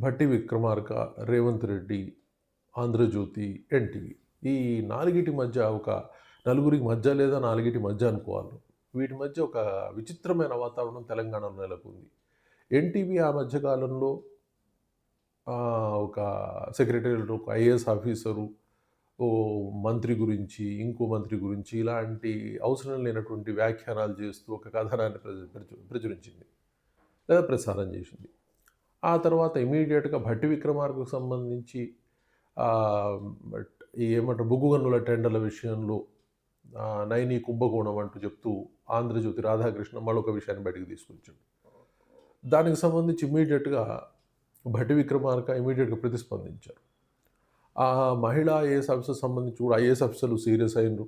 భట్టి విక్రమార్క రేవంత్ రెడ్డి ఆంధ్రజ్యోతి ఎన్టీవీ. ఈ నాలుగిటి మధ్య ఒక నలుగురికి మధ్య లేదా నాలుగిటి మధ్య అనుకోవాలి. వీటి మధ్య ఒక విచిత్రమైన వాతావరణం తెలంగాణలో నెలకొంది. ఎన్టీవీ ఆ మధ్యకాలంలో ఒక సెక్రటరీ ఒక ఐఏఎస్ ఆఫీసరు ఓ మంత్రి గురించి ఇంకో మంత్రి గురించి ఇలాంటి అవసరం లేనటువంటి వ్యాఖ్యానాలు చేస్తూ ఒక కథనాన్ని ప్రచు- ప్రచురించింది. లేదా ప్రసారం చేసింది. ఆ తర్వాత ఇమీడియట్గా భట్టి విక్రమార్కు సంబంధించి ఈ ఏమంటారు బొగ్గుగన్నుల టెండర్ల విషయంలో నైని కుంభకోణం అంటూ చెప్తూ ఆంధ్రజ్యోతి రాధాకృష్ణ మరొక విషయాన్ని బయటకు తీసుకొచ్చాడు. దానికి సంబంధించి ఇమీడియట్గా భట్టి విక్రమార్క ఇమీడియట్గా ప్రతిస్పందించారు. ఆ మహిళా ఐఏఎస్ ఆఫీసర్ సంబంధించి కూడా ఐఏఎస్ ఆఫీసర్లు సీరియస్ అయినరు.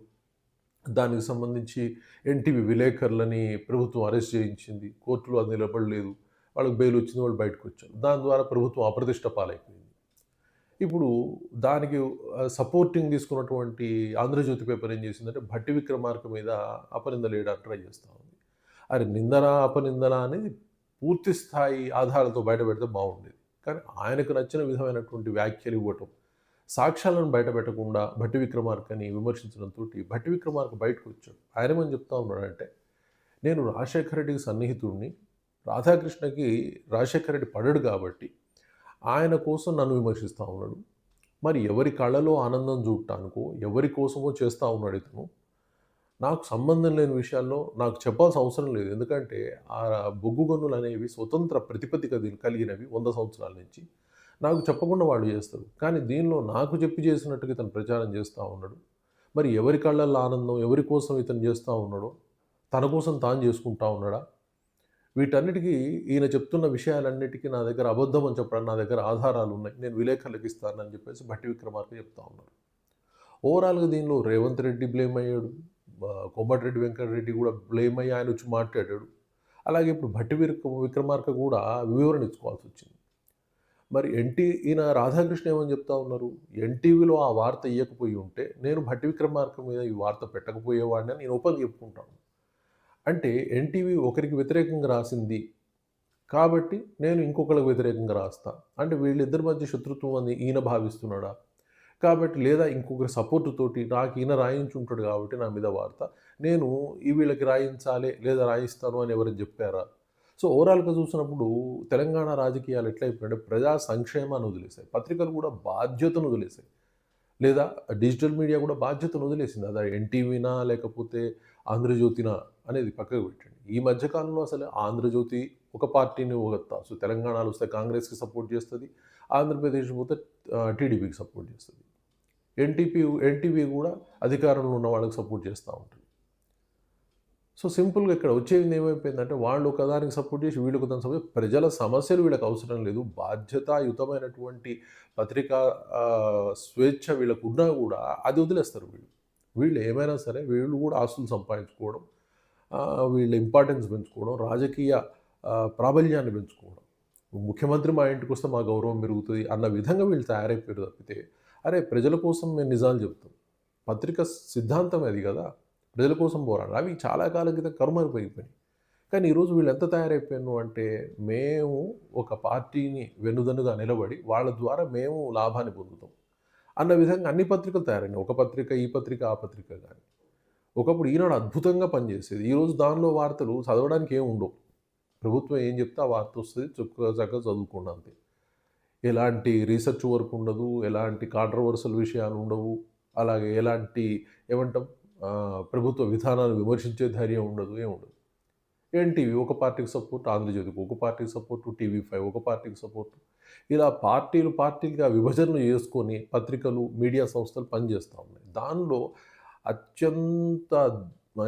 దానికి సంబంధించి ఎన్టీవీ విలేకరులని ప్రభుత్వం అరెస్ట్ చేయించింది. కోర్టులో అది నిలబడలేదు. వాళ్ళకి బెయిల్ వచ్చింది వాళ్ళు బయటకు వచ్చారు. దాని ద్వారా ప్రభుత్వం అప్రతిష్ట పాలైపోయింది. ఇప్పుడు దానికి సపోర్టింగ్ తీసుకున్నటువంటి ఆంధ్రజ్యోతి పేపర్ ఏం చేసిందంటే భట్టి విక్రమార్క మీద అపనిందలు వేయడానికి ట్రై చేస్తూ ఉంది. అరే నిందన అపనిందన అనేది పూర్తి స్థాయి ఆధారాలతో బయటపెడితే బాగుండేది. కానీ ఆయనకు నచ్చిన విధమైనటువంటి వ్యాఖ్యలు ఇవ్వటం సాక్ష్యాలను బయట పెట్టకుండా భట్టి విక్రమార్కని విమర్శించడంతో భట్టి విక్రమార్క బయటకు వచ్చాడు. ఆయన ఏమని చెప్తా ఉన్నాడంటే నేను రాజశేఖర రెడ్డికి సన్నిహితుడిని రాధాకృష్ణకి రాజశేఖర రెడ్డి పడడు కాబట్టి ఆయన కోసం నన్ను విమర్శిస్తూ ఉన్నాడు. మరి ఎవరి కళ్ళలో ఆనందం చూడటానికో ఎవరి కోసమో చేస్తూ ఉన్నాడు ఇతను. నాకు సంబంధం లేని విషయాల్లో నాకు చెప్పాల్సిన అవసరం లేదు. ఎందుకంటే ఆ బొగ్గు గనులు అనేవి స్వతంత్ర ప్రతిపత్తిక కలిగినవి వంద సంవత్సరాల నుంచి. నాకు చెప్పకుండా వాళ్ళు చేస్తారు. కానీ దీనిలో నాకు చెప్పి చేసినట్టుగా ఇతను ప్రచారం చేస్తూ ఉన్నాడు. మరి ఎవరి కళ్ళల్లో ఆనందం ఎవరి కోసం ఇతను చేస్తూ ఉన్నాడో తన కోసం తాను చేసుకుంటా ఉన్నాడా? వీటన్నిటికీ ఈయన చెప్తున్న విషయాలన్నిటికీ నా దగ్గర అబద్ధం అని చెప్పడం నా దగ్గర ఆధారాలు ఉన్నాయి. నేను విలేకరులకు ఇస్తానని చెప్పేసి భట్టి విక్రమార్క చెప్తా ఉన్నారు. ఓవరాల్గా దీనిలో రేవంత్ రెడ్డి బ్లేమ్ అయ్యాడు. కొమ్మటిరెడ్డి కోమటిరెడ్డి వెంకటరెడ్డి కూడా బ్లేమ్ అయ్యి ఆయన వచ్చి మాట్లాడాడు. అలాగే ఇప్పుడు భట్టి విక్ర విక్రమార్క కూడా వివరణ ఇచ్చుకోవాల్సి వచ్చింది. మరి ఎన్టీ ఈయన రాధాకృష్ణ ఏమని చెప్తా ఉన్నారు? ఎన్టీవీలో ఆ వార్త ఇవ్వకపోయి ఉంటే నేను భట్టి విక్రమార్క మీద ఈ వార్త పెట్టకపోయేవాడిని అని నేను ఓపెన్ చెప్పుకుంటాను. అంటే ఎన్టీవీ ఒకరికి వ్యతిరేకంగా రాసింది కాబట్టి నేను ఇంకొకరికి వ్యతిరేకంగా రాస్తా. అంటే వీళ్ళిద్దరి మధ్య శత్రుత్వం అని ఈయన భావిస్తున్నాడా? కాబట్టి లేదా ఇంకొకరి సపోర్ట్ తోటి నాకు ఈయన రాయించుంటాడు కాబట్టి నా మీద వార్త. నేను ఈ వీళ్ళకి రాయించాలి లేదా రాయిస్తాను అని ఎవరైనా చెప్పారా? సో ఓవరాల్గా చూసినప్పుడు తెలంగాణ రాజకీయాలు ఎట్లయిపోయినాయి ప్రజా సంక్షేమాన్ని వదిలేశాయి. పత్రికలు కూడా బాధ్యతను వదిలేశాయి. లేదా డిజిటల్ మీడియా కూడా బాధ్యతను వదిలేసింది. అదే ఎన్టీవీనా లేకపోతే ఆంధ్రజ్యోతినా? అనేది పక్కకు పెట్టండి. ఈ మధ్యకాలంలో అసలు ఆంధ్రజ్యోతి ఒక పార్టీని ఒక సో తెలంగాణలో వస్తే కాంగ్రెస్కి సపోర్ట్ చేస్తుంది. ఆంధ్రప్రదేశ్ పోతే టీడీపీకి సపోర్ట్ చేస్తుంది. ఎన్టీపీ ఎన్టీపీ కూడా అధికారంలో ఉన్న వాళ్ళకి సపోర్ట్ చేస్తూ ఉంటుంది. సో సింపుల్గా ఇక్కడ వచ్చేది ఏమైపోయిందంటే వాళ్ళు ఒకదానికి సపోర్ట్ చేసి వీళ్ళకి దాని సపోర్ట్ ప్రజల సమస్యలు వీళ్ళకి అవసరం లేదు. బాధ్యతాయుతమైనటువంటి పత్రికా స్వేచ్ఛ వీళ్ళకు ఉన్నా కూడా అది వదిలేస్తారు వీళ్ళు. వీళ్ళు ఏమైనా సరే వీళ్ళు కూడా ఆస్తులు సంపాదించుకోవడం వీళ్ళ ఇంపార్టెన్స్ పెంచుకోవడం రాజకీయ ప్రాబల్యాన్ని పెంచుకోవడం. ముఖ్యమంత్రి మా ఇంటికి వస్తే మా గౌరవం పెరుగుతుంది అన్న విధంగా వీళ్ళు తయారైపోయారు తప్పితే అరే ప్రజల కోసం మేము నిజాలు చెప్తాం పత్రిక సిద్ధాంతం అది కదా ప్రజల కోసం పోరాడాలి. అవి చాలా కాలం క్రితం కరుమైపోయిపోయినాయి కానీ ఈరోజు వీళ్ళు ఎంత తయారైపోయాను అంటే మేము ఒక పార్టీని వెన్నుదన్నుగా నిలబడి వాళ్ళ ద్వారా మేము లాభాన్ని పొందుతాం. అన్న విధంగా అన్ని పత్రికలు తయారైనాయి. ఒక పత్రిక ఈ పత్రిక ఆ పత్రిక కానీ ఒకప్పుడు ఈనాడు అద్భుతంగా పనిచేసేది. ఈరోజు దానిలో వార్తలు చదవడానికి ఏమి ఉండవు. ప్రభుత్వం ఏం చెప్తే ఆ వార్త వస్తుంది చక్కగా చక్కగా చదువుకోండి అంతే. ఎలాంటి రీసెర్చ్ వర్క్ ఉండదు ఎలాంటి కాంట్రవర్సల్ విషయాలు ఉండవు అలాగే ఎలాంటి ఏమంటాం ప్రభుత్వ విధానాలు విమర్శించే ధైర్యం ఉండదు ఏముండదు ఉండదు. ఎన్టీవీ ఒక పార్టీకి సపోర్ట్ ఆంధ్రజ్యోతికి ఒక పార్టీకి సపోర్ట్ టీవీ ఫైవ్ ఒక పార్టీకి సపోర్ట్. ఇలా పార్టీలు పార్టీలుగా విభజనలు చేసుకొని పత్రికలు మీడియా సంస్థలు పనిచేస్తూ ఉన్నాయి. దానిలో అత్యంత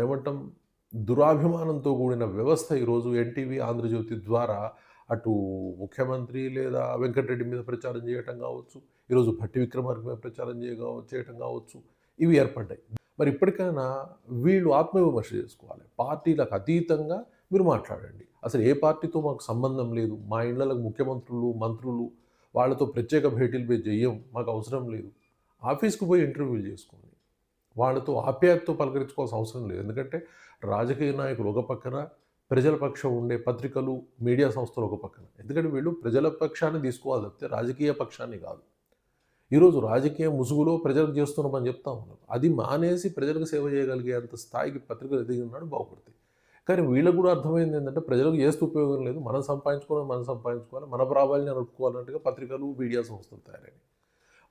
ఏమంటాం దురాభిమానంతో కూడిన వ్యవస్థ ఈరోజు ఎన్టీవీ ఆంధ్రజ్యోతి ద్వారా అటు ముఖ్యమంత్రి లేదా వెంకటరెడ్డి మీద ప్రచారం చేయటం కావచ్చు ఈరోజు భట్టి విక్రమార్క మీద ప్రచారం చేయగా చేయటం కావచ్చు ఇవి ఏర్పడ్డాయి. మరి ఇప్పటికైనా వీళ్ళు ఆత్మవిమర్శ చేసుకోవాలి. పార్టీలకు అతీతంగా మీరు మాట్లాడండి. అసలు ఏ పార్టీతో మాకు సంబంధం లేదు? మా ఇళ్ళకు ముఖ్యమంత్రులు మంత్రులు వాళ్ళతో ప్రత్యేక భేటీలు మేము చెయ్యం మాకు అవసరం లేదు. ఆఫీస్కి పోయి ఇంటర్వ్యూలు చేసుకోండి. వాళ్ళతో ఆప్యాయతతో పలకరించుకోవాల్సిన అవసరం లేదు. ఎందుకంటే రాజకీయ నాయకులు ఒక పక్కన ప్రజల పక్షం ఉండే పత్రికలు మీడియా సంస్థలు ఒక పక్కన. ఎందుకంటే వీళ్ళు ప్రజల పక్షాన్ని తీసుకోవాలి తప్పితే రాజకీయ పక్షాన్ని కాదు. ఈరోజు రాజకీయ ముసుగులో ప్రజలకు చేస్తున్నామని చెప్తా ఉన్నారు అది మానేసి ప్రజలకు సేవ చేయగలిగే అంత స్థాయికి పత్రికలు ఎదిగినాడు బాగుపడతాయి కానీ వీళ్ళకు కూడా అర్థమైంది ఏంటంటే ప్రజలకు చేస్తూ ఉపయోగం లేదు. మనం సంపాదించుకోవాలి మనం సంపాదించుకోవాలి మన ప్రాబల్యం నడుపుకోవాలన్నట్టుగా పత్రికలు మీడియా సంస్థలు తయారైనాయి.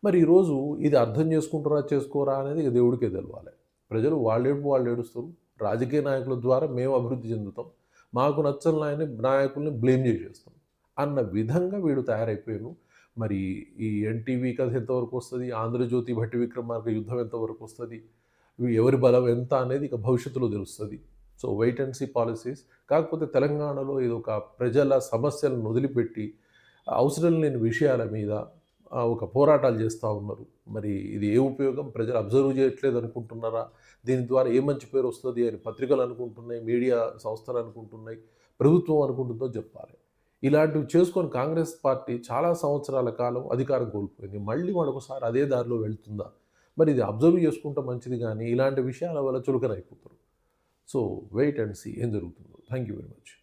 మరి ఈరోజు ఇది అర్థం చేసుకుంటారా చేసుకోరా అనేది ఇక దేవుడికే తెలవాలి. ప్రజలు వాళ్ళేపు వాళ్ళు ఏడుస్తారు? రాజకీయ నాయకుల ద్వారా మేము అభివృద్ధి చెందుతాం. మాకు నచ్చని నాయని నాయకుల్ని బ్లేమ్ చేసేస్తాం. అన్న విధంగా వీడు తయారైపోయాను మరి ఈ ఎన్టీవీ కథ ఎంతవరకు వస్తుంది? ఆంధ్రజ్యోతి భట్టి విక్రమార్క యుద్ధం ఎంతవరకు వస్తుంది? ఎవరి బలం ఎంత అనేది ఇక భవిష్యత్తులో తెలుస్తుంది. So wait and see policies కాకపోతే తెలంగాణలో ఇది ఒక ప్రజల సమస్యలను వదిలిపెట్టి అవసరం లేని విషయాల మీద ఒక పోరాటాలు చేస్తూ ఉన్నారు. మరి ఇది ఏ ఉపయోగం? ప్రజలు అబ్జర్వ్ చేయట్లేదు అనుకుంటున్నారా? దీని ద్వారా ఏ మంచి పేరు వస్తుంది అని పత్రికలు అనుకుంటున్నాయి మీడియా సంస్థలు అనుకుంటున్నాయి ప్రభుత్వం అనుకుంటుందో చెప్పాలి. ఇలాంటివి చేసుకొని కాంగ్రెస్ పార్టీ చాలా సంవత్సరాల కాలం అధికారం కోల్పోయింది. మళ్ళీ మరొకసారి అదే దారిలో వెళ్తుందా? మరి ఇది అబ్జర్వ్ చేసుకుంటే మంచిది కానీ ఇలాంటి విషయాల వల్ల చులకనైపోతారు. సో వెయిట్ అండ్ సీ ఏం జరుగుతుందో. Thank you very much.